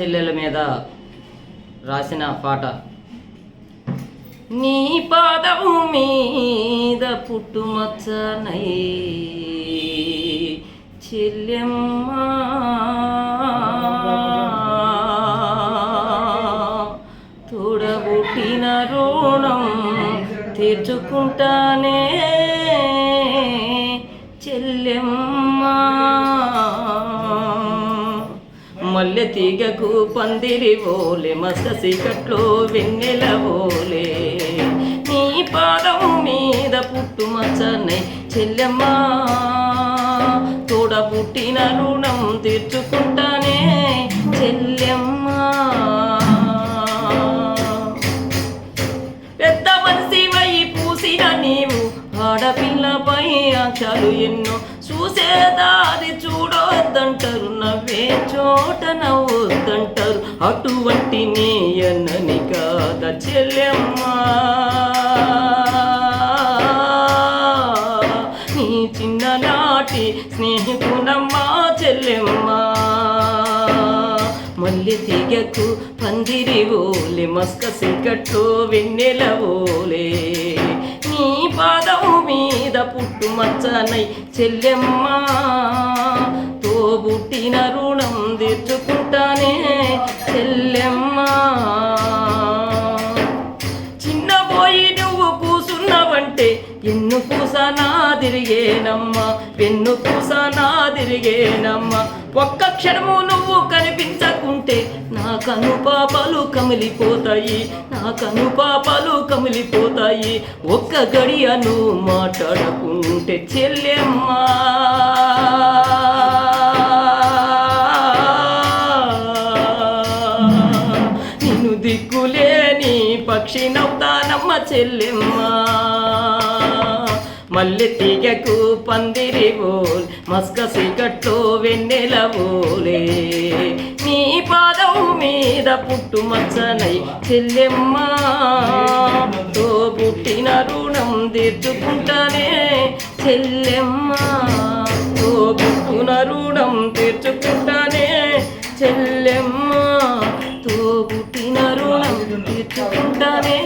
చెల్లెల మీద రాసిన పాట. నీ పాదము మీద పుట్టుమచ్చనై చెల్లెమ్మా. తోడబుట్టిన రుణం తీర్చుకుంటానే చెల్లెమ్మా. మల్లె తీగకు పందిరి ఓలే మస్త సీకట్లో వెన్నెల ఓలే. నీ పాదం మీద పుట్టు మచ్చనై చెల్లెమ్మా. ఆశలు ఎన్నో చూసేదాది చూడొద్దంటారు నవ్వే చోట నవ్వొద్దంటారు. అటువంటి నేయనని కాద చెల్లెమ్మా. నీ చిన్ననాటి స్నేహితునమ్మా చెల్లెమ్మా. మల్లి తీగకు పందిరి ఓలే మస్క సిగ్గట్లో వెన్నెల ఓలే. పుట్టు మచ్చనై తో తోబుట్టిన రుణం తీర్చుకుంటానే చెల్లెమ్మా. చిన్నబోయి నువ్వు కూసున్నావంటే ఎన్ను పూస నా తిరిగేనమ్మా వెన్ను పూస తిరిగేనమ్మా. ఒక్క క్షణము నువ్వు కనిపి కను పాపాలు కమిలిపోతాయి. నా కను పాపాలు కమిలిపోతాయి. ఒక్క గడియను నువ్వు మాట్లాడకుంటే చెల్లెమ్మా. నిన్ను దిక్కులేని పక్షి నవ్వుతానమ్మ చెల్లెమ్మా. మల్లె తీగకు పందిరి ఓల్ మస్క సిగట్లో వెన్నెల ఓలే మీద పుట్టు చెల్లెమ్మ చెల్లెమ్మా. తో పుట్టిన రుణం తీర్చుకుంటానే చెల్లెమ్మా. తో పుట్టిన రుణం తీర్చుకుంటానే చెల్లెమ్మ. తో పుట్టిన రుణం తీర్చుకుంటానే